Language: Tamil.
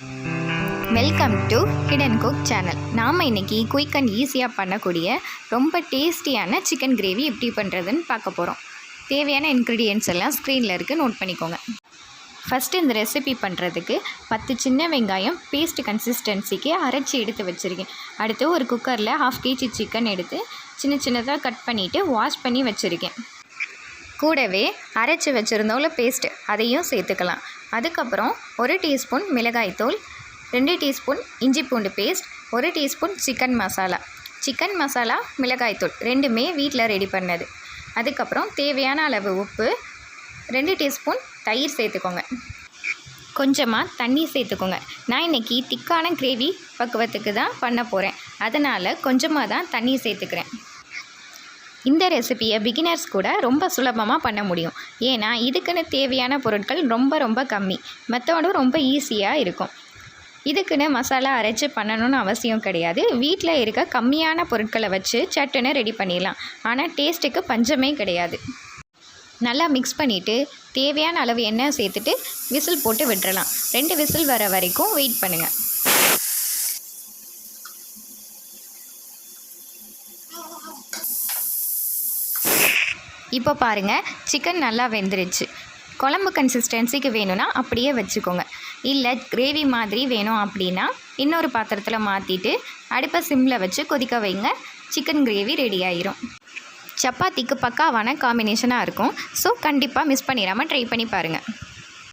Welcome to hidden cook channel நாம் இன்னைக்கு குயிக் அண்ட் ஈஸியாக பண்ணக்கூடிய ரொம்ப டேஸ்டியான சிக்கன் கிரேவி எப்படி பண்ணுறதுன்னு பார்க்க போகிறோம் தேவையான இன்க்ரீடியன்ட்ஸ் எல்லாம் ஸ்க்ரீனில் இருக்குது நோட் பண்ணிக்கோங்க. ஃபஸ்ட்டு இந்த ரெசிபி பண்ணுறதுக்கு பத்து சின்ன வெங்காயம் பேஸ்ட் கன்சிஸ்டன்சிக்கு அரைச்சி எடுத்து வச்சுருக்கேன். அடுத்து ஒரு குக்கரில் ஹாஃப் கேஜி சிக்கன் எடுத்து சின்ன சின்னதாக கட் பண்ணிவிட்டு வாஷ் பண்ணி வச்சுருக்கேன். கூடவே அரைச்சி வச்சுருந்தோம்ல பேஸ்ட்டு அதையும் சேர்த்துக்கலாம். அதுக்கப்புறம் ஒரு டீஸ்பூன் மிளகாய்த்தூள் ரெண்டு டீஸ்பூன் இஞ்சி பூண்டு பேஸ்ட் ஒரு teaspoon chicken masala. Chicken masala மிளகாய்த்தூள் ரெண்டுமே வீட்டில் ரெடி பண்ணது. அதுக்கப்புறம் தேவையான அளவு உப்பு ரெண்டு டீஸ்பூன் தயிர் சேர்த்துக்கோங்க. கொஞ்சமாக தண்ணி சேர்த்துக்கோங்க. நான் இன்றைக்கி திக்கான கிரேவி பக்குவத்துக்கு தான் பண்ண போகிறேன் அதனால் கொஞ்சமாக தான் தண்ணி சேர்த்துக்கிறேன். இந்த ரெசிபியை பிகினர்ஸ் கூட ரொம்ப சுலபமாக பண்ண முடியும். ஏன்னா இதுக்குன்னு தேவையான பொருட்கள் ரொம்ப ரொம்ப கம்மி. மெத்தடும் ரொம்ப ஈஸியாக இருக்கும். இதுக்குன்னு மசாலா அரைச்சி பண்ணணும்னு அவசியம் கிடையாது. வீட்டில் இருக்க கம்மியான பொருட்களை வச்சு சட்டுன்னு ரெடி பண்ணிடலாம். ஆனால் டேஸ்ட்டுக்கு பஞ்சமே கிடையாது. நல்லா மிக்ஸ் பண்ணிவிட்டு தேவையான அளவு எண்ணெய் சேர்த்துட்டு விசில் போட்டு விட்டுறலாம். ரெண்டு விசில் வர வரைக்கும் வெயிட் பண்ணுங்கள் இப்போ பாருங்கள் சிக்கன் நல்லா வெந்துருச்சு. குழம்பு கன்சிஸ்டன்சிக்கு வேணும்னா அப்படியே வச்சுக்கோங்க. இல்லை கிரேவி மாதிரி வேணும் அப்படின்னா இன்னொரு பாத்திரத்தில் மாற்றிட்டு அடுப்பை சிம்மில் வச்சு கொதிக்க வைங்க. சிக்கன் கிரேவி ரெடி ஆயிரும். சப்பாத்திக்கு பக்காவான காம்பினேஷனாக இருக்கும். ஸோ கண்டிப்பாக மிஸ் பண்ணிடாமல் ட்ரை பண்ணி பாருங்கள்